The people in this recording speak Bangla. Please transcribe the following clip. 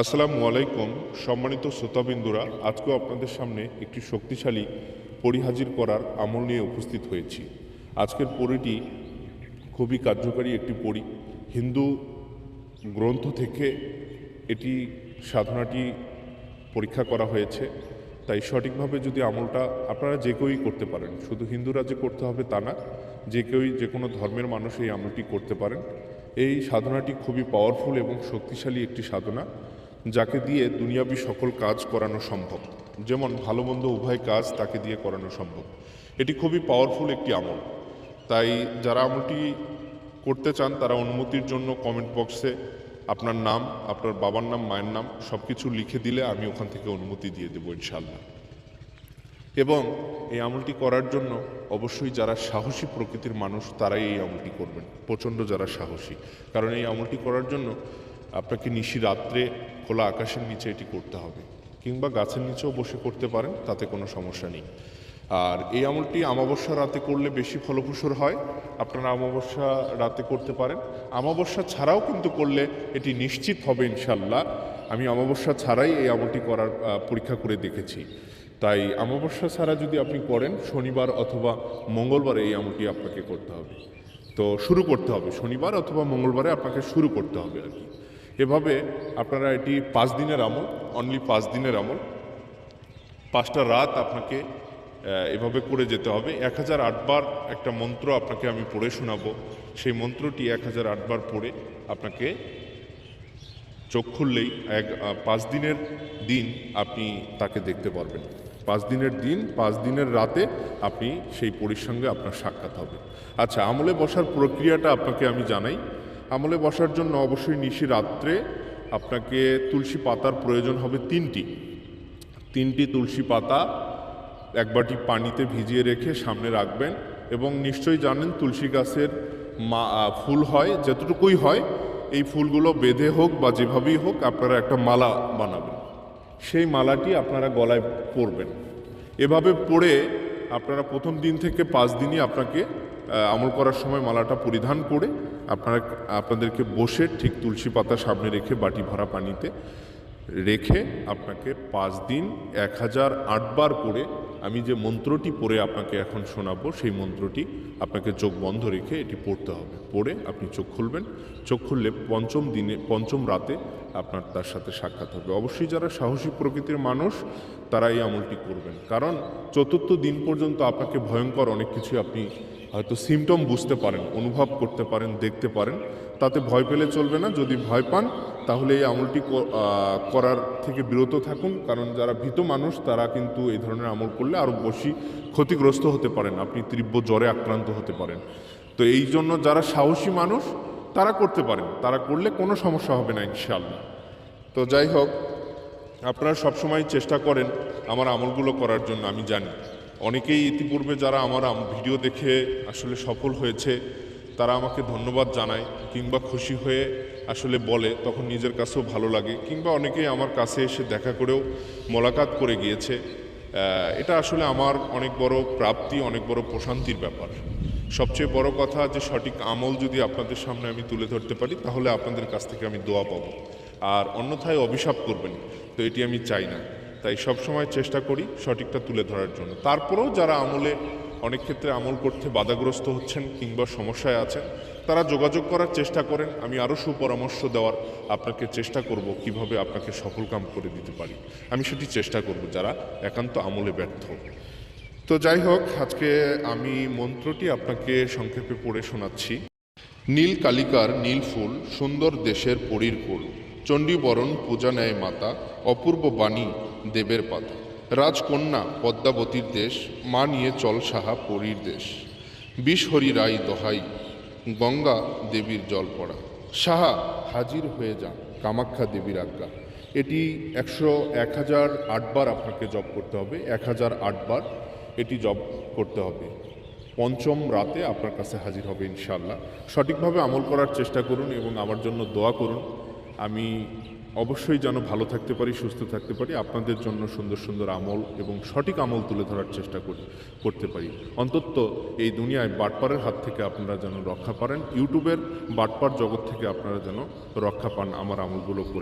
আসসালামু আলাইকুম, সম্মানিত শ্রোতাবিন্দুরা, আজকেও আপনাদের সামনে একটি শক্তিশালী পরিহাজির করার আমল নিয়ে উপস্থিত হয়েছি। আজকের পরিটি খুবই কার্যকারী একটি পরি। হিন্দু গ্রন্থ থেকে এটি সাধনাটি পরীক্ষা করা হয়েছে, তাই সঠিকভাবে যদি আমলটা আপনারা যে কেউই করতে পারেন, শুধু হিন্দুরা যে করতে হবে তা না, যে কেউই যে কোনো ধর্মের মানুষ এই আমলটি করতে পারেন। এই সাধনাটি খুবই পাওয়ারফুল এবং শক্তিশালী একটি সাধনা। যাকে দিয়ে দুনিয়াবি সকল কাজ করানো সম্ভব। যেমন ভালো মন্দ উভয় কাজ তাকে দিয়ে করানো সম্ভব। এটি খুবই পাওয়ারফুল একটি আমল। তাই যারা আমলটি করতে চান, তারা অনুমতির জন্য কমেন্ট বক্সে আপনার নাম, আপনার বাবার নাম, মায়ের নাম সব কিছু লিখে দিলে আমি ওখান থেকে অনুমতি দিয়ে দেবো ইনশাল্লাহ এবং এই আমলটি করার জন্য অবশ্যই যারা সাহসী প্রকৃতির মানুষ, তারাই এই আমলটি করবেন। প্রচণ্ড যারা সাহসী। কারণ এই আমলটি করার জন্য আপনাকে নিশি রাত্রে খোলা আকাশের নিচে এটি করতে হবে, কিংবা গাছের নিচেও বসে করতে পারেন, তাতে কোনো সমস্যা নেই। আর এই আমলটি আমাবস্যা রাতে করলে বেশি ফলপ্রসূর হয়, আপনারা আমাবস্যা রাতে করতে পারেন। আমাবস্যা ছাড়াও কিন্তু করলে এটি নিশ্চিত হবে ইনশাল্লাহ আমি আমাবস্যা ছাড়াই এই আমলটি করার পরীক্ষা করে দেখেছি। তাই অমাবস্যা ছাড়া যদি আপনি করেন, শনিবার অথবা মঙ্গলবারে এই আমলটি আপনাকে করতে হবে। তো শুরু করতে হবে, শনিবার অথবা মঙ্গলবারে আপনাকে শুরু করতে হবে আর কি। এভাবে আপনারা এটি পাঁচ দিনের আমল অনলি পাঁচ দিনের আমল। পাঁচটা রাত আপনাকে এভাবে করে যেতে হবে। এক হাজার আটবার একটা মন্ত্র আপনাকে আমি পড়ে শোনাবো। সেই মন্ত্রটি এক হাজার আটবার পড়ে আপনাকে চোখ খুললেই এক পাঁচ দিনের দিন আপনি তাকে দেখতে পারবেন। পাঁচ দিনের দিন, পাঁচ দিনের রাতে আপনি সেই পরীর সঙ্গে আপনার সাক্ষাৎ হবে। আচ্ছা আমলে বসার প্রক্রিয়াটা আপনাকে আমি জানাই। আমলে বসার জন্য অবশ্যই নিশি রাত্রে আপনাকে তুলসী পাতার প্রয়োজন হবে তিনটি। তিনটি তুলসী পাতা এক বাটি পানিতে ভিজিয়ে রেখে সামনে রাখবেন এবং নিশ্চয়ই জানেন তুলসী গাছের মা ফুল হয়, যতটুকুই হয়, এই ফুলগুলো বেঁধে হোক বা যেভাবেই হোক আপনারা একটা মালা বানাবেন। সেই মালাটি আপনারা গলায় পরবেন। এভাবে পরে আপনারা প্রথম দিন থেকে পাঁচ দিনই আপনাকে আমল করার সময় মালাটা পরিধান করে আপনারা আপনাদেরকে বসে ঠিক তুলসী পাতা সামনে রেখে বাটি ভরা পানিতে রেখে আপনাকে পাঁচ দিন এক হাজার আটবার করে আমি যে মন্ত্রটি পড়ে আপনাকে এখন শোনাবো, সেই মন্ত্রটি আপনাকে চোখ বন্ধ রেখে এটি পড়তে হবে। পড়ে আপনি চোখ খুলবেন। চোখ খুললে পঞ্চম দিনে, পঞ্চম রাতে আপনার তার সাথে সাক্ষাৎ হবে। অবশ্যই যারা সাহসী প্রকৃতির মানুষ, তারা এই আমলটি করবেন। কারণ চতুর্থ দিন পর্যন্ত আপনাকে ভয়ঙ্কর অনেক কিছু আপনি হয়তো সিমটম বুঝতে পারেন, অনুভব করতে পারেন, দেখতে পারেন। তাতে ভয় পেলে চলবে না। যদি ভয় পান, তাহলে এই আমলটি করার থেকে বিরত থাকুন। কারণ যারা ভীত মানুষ, তারা কিন্তু এই ধরনের আমল করলে আরও বেশি ক্ষতিগ্রস্ত হতে পারেন। আপনি তীব্র জ্বরে আক্রান্ত হতে পারেন। তো এই জন্য যারা সাহসী মানুষ, তারা করতে পারেন। তারা করলে কোনো সমস্যা হবে না ইনশাল্লাহ তো যাই হোক, আপনারা সবসময় চেষ্টা করেন আমার আমলগুলো করার জন্য, আমি জানি। অনেকেই ইতিপূর্বে যারা আমার ভিডিও দেখে আসলে সফল হয়েছে, তারা আমাকে ধন্যবাদ জানায় কিংবা খুশি হয়ে আসলে বলে, তখন নিজের কাছেও ভালো লাগে। কিংবা অনেকেই আমার কাছে এসে দেখা করেও মোলাকাত করে গিয়েছে। এটা আসলে আমার অনেক বড় প্রাপ্তি, অনেক বড় প্রশান্তির ব্যাপার। সবচেয়ে বড় কথা যে, সঠিক আমল যদি আপনাদের সামনে আমি তুলে ধরতে পারি, তাহলে আপনাদের কাছ থেকে আমি দোয়া পাবো। আর অন্যথায় অভিশাপ করবেন তো এটি আমি চাই না। তাই সব সময় চেষ্টা করি সঠিকটা তুলে ধরার জন্য। তারপরেও যারা আমলে অনেক ক্ষেত্রে আমল করতে বাধাগ্রস্ত হচ্ছেন কিংবা সমস্যায় আছেন, তারা যোগাযোগ করার চেষ্টা করেন। আমি আরও সুপরামর্শ দেওয়ার আপনাকে চেষ্টা করব কীভাবে আপনাকে সফল কাম করে দিতে পারি। আমি সেটি চেষ্টা করব যারা একান্ত আমলে ব্যর্থ। তো যাই হোক, আজকে আমি মন্ত্রটি আপনাকে সংক্ষেপে পড়ে শোনাচ্ছি। নীল কালিকার নীল ফুল, সুন্দর দেশের পরীর কুল। চণ্ডীবরণ, পূজা নেয় মাতা, অপূর্ব বাণী, দেবের পাতা। রাজকন্যা, পদ্মাবতীর দেশ, মা নিয়ে চল সাহা পরীর দেশ। বিশহরি রাই দোহাই, গঙ্গা দেবীর জল পড়া। সাহা, হাজির হয়ে যান, কামাখ্যা দেবীর আজ্ঞা। এটি একশো এক হাজার আটবার আপনাকে জপ করতে হবে, এক হাজার আটবার এটি জপ করতে হবে। পঞ্চম রাতে আপনার কাছে হাজির হবে ইনশাল্লাহ সঠিকভাবে আমল করার চেষ্টা করুন এবং আমার জন্য দোয়া করুন। আমি অবশ্যই যেন ভালো থাকতে পারি, সুস্থ থাকতে পারি, আপনাদের জন্য সুন্দর সুন্দর আমল এবং সঠিক আমল তুলে ধরার চেষ্টা করি, করতে পারি। অন্তত এই দুনিয়ায় বাটপারের হাত থেকে আপনারা যেন রক্ষা পারেন, ইউটিউবের বাটপার জগৎ থেকে আপনারা যেন রক্ষা পান আমার আমলগুলো করে।